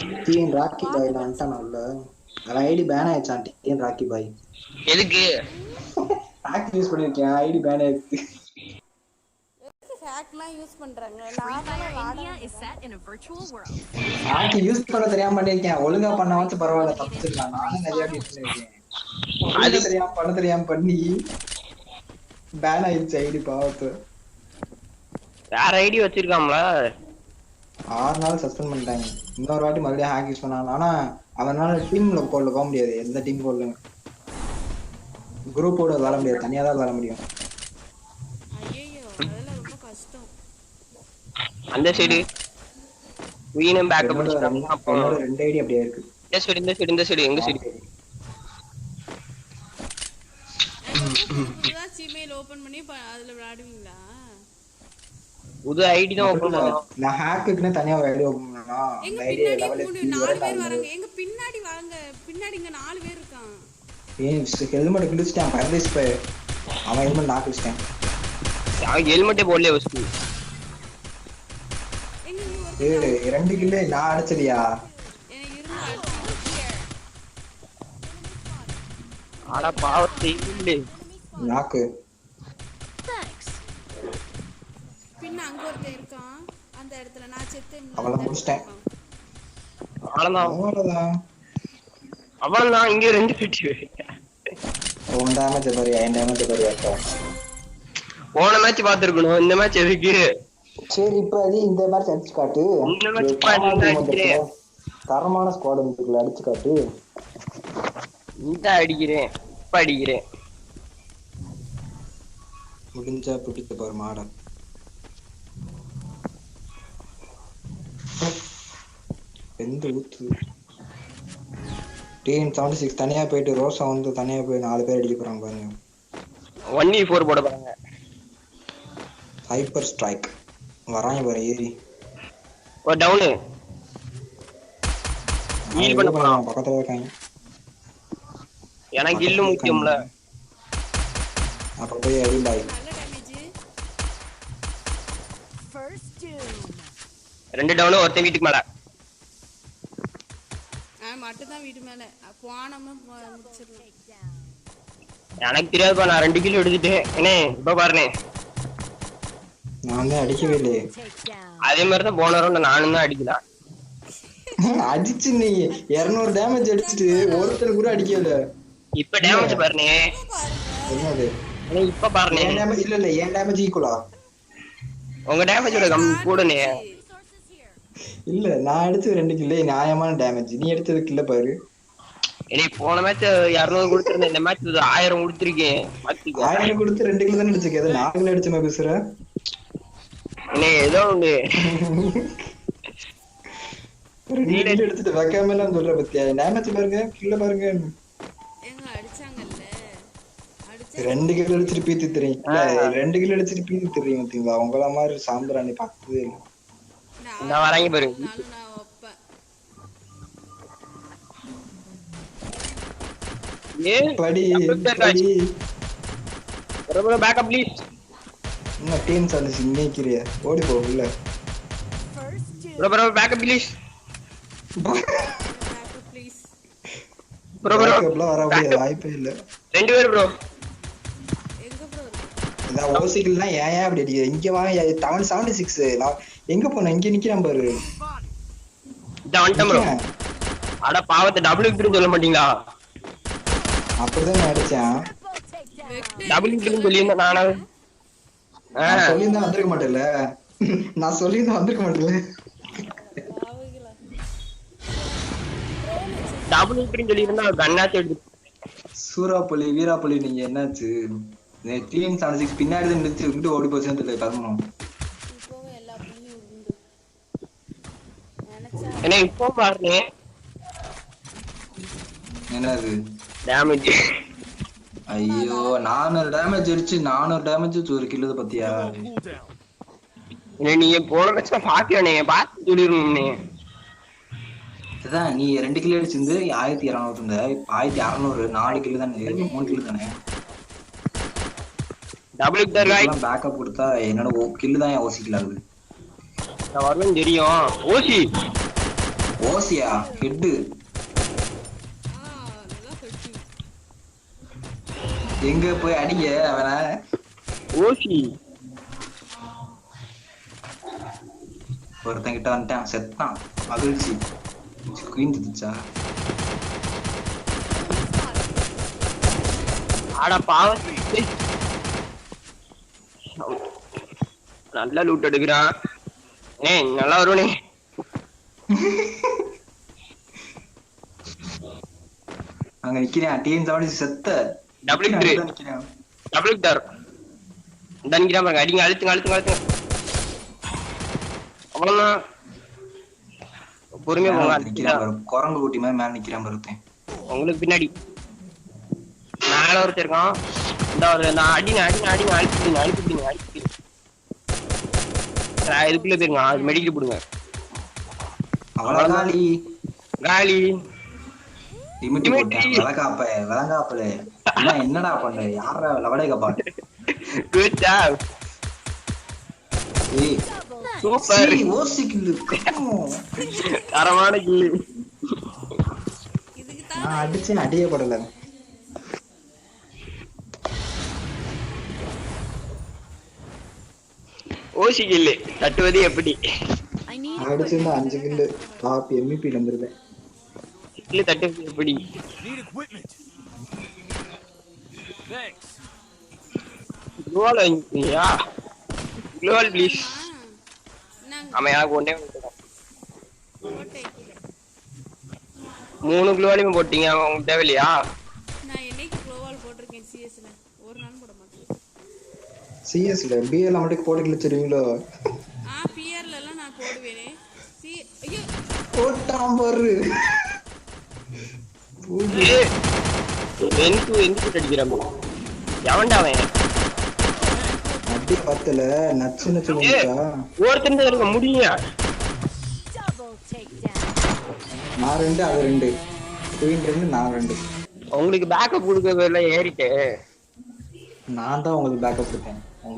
TN Rocky பாய் நான் வந்துட்டான் உள்ள. அவன் ஐடி பேன் ஆயிடுச்சான் டிஎன் ராக்கி பாய் எதுக்கு? ஹேக் யூஸ் பண்ணிருக்கேன் ஐடி பேன் ஆயிடுச்சு. ஹேக்லாம் யூஸ் பண்றாங்க. ஹேக் யூஸ் பண்ண தெரியாம பண்ணிருக்கேன். ஒழுங்கா பண்ணவாச்சும் பரவாயில்ல தப்பிச்சிருக்கலாம் நானும் நிறைய வாட்டி பண்ணிருக்கேன் தெரியாம பண்ண தெரியாம பண்ணி பேன் ஆயிடுச்சு ஐடி பாவத்து. வேற ஐடி வச்சிருக்காம்ல? ஆறு நாள் சஸ்பெண்ட் பண்ணிட்டாங்க. இன்னொரு வாட்டி மறுபடியும் ஹேக் யூஸ் பண்ணாங்க. ஆனா அவனால டீம்ல கோல்ல போக முடியாது. எந்த டீம் கோல்ல குரூப்போட விளாட முடியாது. தனியா தான் விளாட முடியும். ஐயோ அதெல்லாம் ரொம்ப கஷ்டம். அந்த சைடு குயினும் பேக்கப் வச்சிருக்காங்க அப்போ ரெண்டு ஐடி அப்படியே இருக்கு. இந்த சைடு இந்த சைடு இந்த சைடு எங்க சைடு ஜிமெயில் ஓபன் பண்ணி அதுல விளையாடுவீங்களா? புது ஐடி தான் ஓபன் பண்ணோம் நான் ஹேக்குக்குன்னு தனியா ஐடி ஓபன் பண்ணா எங்க அந்த ஐடி பின்னாடி லெவல் மூணு நாலு பேர் வராங்க. எங்க பின்னாடி வாங்க. பின்னாடி இங்க நாலு பேர் இருக்கான். ஏன் ஹெல்மெட் கிழிச்சிட்டான். பரதேஷ் போய் அவன் ஹெல்மெட் நான் கிழிச்சிட்டேன். அவன் ஹெல்மெட்டே போடல ஒரு ஏய் ரெண்டு கில்லு நான் அடிச்சதியா? எனக்கு இருந்து அடிச்சு ஆடா பாவத்தை இல்லை நாக்கு. பின்ன அங்க ஒருத்தன் இருக்கான்? அந்த இடத்துல. நான் செத்து அவளை முடிச்சிட்டேன். அவ்வளவுதான் அவ்வளவுதான் அவ்வளவுதான் இங்க ரெண்டு பெட்டி உன் டேமேஜ் பாரியா? என் டேமேஜ் பாரியா போன மேட்ச் பாத்துருக்கணும் இந்த மேட்ச் எதுக்கு? சரி இப்போ அது இந்த மாதிரி அடிச்சு காட்டு. தரமான ஸ்குவாட் வந்துருக்குல அடிச்சு காட்டு. இந்த அடிக்கிறேன். இப்ப அடிக்கிறேன். முடிஞ்சா பிடிச்ச பாரு மாடை. எந்த ஊத்து? டீம் செவன்டி சிக்ஸ் தனியா போயிட்டு ரோசா வந்து தனியா போய் நாலு பேர் அடிக்க போறாங்க பாருங்க. ஒன் இ ஃபோர் போட போறாங்க. ஹைப்பர் ஸ்ட்ரைக் வராங்க பாரு ஏறி. ஒரு டவுனு Heal பண்ண போறான். பக்கத்துல இருக்காங்க. எனக்கு இல்லு முக்கியம்ல. அப்ப போய் அடி பாய் ரெண்டு டவுனு ஒருத்தன் வீட்டுக்கு மேல. நான் மட்டும் தான் வீட்டு மேல. போனோமா முடிச்சிடலாம். Takedown. எனக்கு தெரியாதுப்பா நான் ரெண்டு கிலோ எடுத்துட்டேன் என்ன இப்ப பாருனே. நான் தான் அடிக்கவே இல்லையே. அதே மாதிரி தான் போன ரவுண்ட் நானும் தான் அடிக்கல. அடிச்சு நீ இருநூறு டேமேஜ் அடிச்சுட்டு ஒருத்தர் கூட அடிக்கல இப்ப டேமேஜ் பாருனே. என்னது? இப்ப பாருனே. இல்ல இல்ல என் டேமேஜ் ஈக்குவலா உங்க டேமேஜோட கம் கூடனே. இல்ல நான் அடிச்சது ரெண்டு கில்ல நியாயமான டேமேஜ் நீ அடிச்சது கில்ல பாரு. என்னை போன மேட்ச் இரநூறு கொடுத்துருந்தேன். இந்த மேட்ச் ஆயிரம் கொடுத்துருக்கேன். ஆயிரம் கொடுத்து ரெண்டு கிலோ தானே அடிச்சுக்க ஏதோ நாலு கிலோ அடிச்ச மாதிரி பேசுற? என்ன ஏதோ ஒண்ணு. ரெண்டு கிலோ எடுத்துட்டு வைக்காம எல்லாம் சொல்ற பத்தியா? டேமேஜ் பாருங்க? கில்ல பாருங்க. எங்க அடிச்சாங்கல்ல. அடிச்சா ரெண்டு கிலோ அடிச்சிட்டு பீத்து தெரியும். ரெண்டு கிலோ அடிச்சிட்டு பீத்து தெரியும் பாத்தீங்களா? உங்கள மாதிரி சாம்பிராணி பார்த்ததே இல்ல. இந்த வராங்க பாரு. நான் ஏ படி படி. பேக்கப் ப்ளீஸ் என்ன டீம் சார்ஜ் இன்னைக்கிறிய ஓடி போ உள்ள. Bro bro backup please bro bro வர முடியாது வாய்ப்பே இல்ல. ரெண்டு பேர் ப்ரோ ஓசிக்கல்னா ஏன் ஏன் அப்படி அடிக்கிற? இங்க வாங்க செவன்டி சிக்ஸ் நான் எங்க போனேன்? இங்க நிக்கிறான் பாரு. இந்த. அட பாவத்தை டபுள் சொல்ல மாட்டீங்களா? அப்படிதான் நான் அடிச்சேன். டபுள் சொல்லியிருந்தேன் நானு. சொல்லியிருந்தா வந்திருக்க மாட்டேன்ல. நான் சொல்லியிருந்தா வந்திருக்க மாட்டேன்ல. டபுள் விக்டர்னு சொல்லியிருந்தா கண்ணாச்சு எடுத்து வீராப்புலி நீங்க என்னாச்சு? டீம் சிக்ஸ் பின்னாடி நின்று இங்கிட்டு ஓடி போச்சுன்னு தெரியல என்ன இப்போ பாருங்க. என்னது? டேமேஜ் ஐயோ நானூறு டேமேஜ் அடிச்சு நானூறு டேமேஜ் ஒரு கிலோ பத்தியா? நீங்க போன மேட்ச் பாக்கலனே பார்த்து சொல்லிருந்தே அதான் நீ ரெண்டு கிலோ அடிச்சிருந்து ஆயிரத்தி இரநூறு இருந்த ஆயிரத்தி அறநூறு நாலு கிலோ தானே மூணு கிலோ தானே? டபுள் விக்டர் காய் பேக்கப் கொடுத்தா என்னோட கில்லு தான் யோசிக்கல அது நான் வரணும் தெரியும். ஓசி ஓசியா கட்டி எங்க போய் அடிங்க அவனை? ஓசி ஒருத்தன் கிட்ட வந்துட்டான். செத்தான் மகிழ்ச்சி. ஸ்கிரீன் திச்சா ஆடா பாவம் ஏய். நல்லா லூட் எடுக்கிறான் ஏய் நல்லா வருவனே அங்க நிக்கிறேன். டிஎன் செவன்டி செத்த. Double நிக்கிறேன், three. அங்கதான் நிக்கிறேன். டபுள் பாருங்க. அடிங்க அழுத்துங்க அழுத்துங்க அழுத்துங்க. அவ்வளவுதான். பொறுமையா போங்க நிக்கிறான் அழுத்துங்க. குரங்கு குட்டி மாதிரி மேல நிக்கிறான் ஒருத்தன். உங்களுக்கு பின்னாடி. மேல ஒருத்தர் இருக்கான். இந்த ஒரு அடிங்க அடிங்க அடிங்க அழுத்திடுங்க நான் இதுக்குள்ள போயிருங்க மெடிக்கல் போடுங்க அவ்வளவு காலி. டிமிட்டி. போட்டேன். விளக்காப்ப விளங்காப்பல என்ன என்னடா பண்ண யாரா லவடே கப்பா குட் ஜாப் ஏய். சூப்பர். சீ, ஓசி கில்லு. தரமான கில்லு. நான் அடிச்சேன் அடியே படல. ஓசி கில்லு. தட்டுவது எப்படி? அடிச்சிருந்தா அஞ்சு கில்லு. டாப் எம்இபி இருந்திருப்பேன் கில்லு தட்டுவது எப்படி. குளோவால் வாங்கிக்கிறியா? குளோவால் ப்ளீஸ் ஆமா எனக்கு கீழே. மூணு குளோவாலையும் போட்டீங்க. உங்களுக்கு தேவையில்லையா நான் என்னைக்கு க்ளோவால் போட்டிருக்கேன் சிஎஸ்ல ஒரு நாள் போட மாட்டேன் சிஎஸ்ல பிஎல் மட்டும் போட்டு கிழிச்சிருவீங்களோ ஆ பிஆர்ல எல்லாம் நான் போடுவேனே. சி ஐயோ. போட்டான் பாரு. எனக்கு எந்த அடிக்கிறான் எவன்டா அவன்? அடி பத்தல நச்சு நச்சு ஒருத்தன் தான் இருக்க. நான் ரெண்டு அது ரெண்டு. குயின் ரெண்டு நான் ரெண்டு. உங்களுக்கு பேக்கப் கொடுக்க எல்லாம் ஏறிட்டு நான் தான் உங்களுக்கு பேக்கப் கொடுத்தேன். yang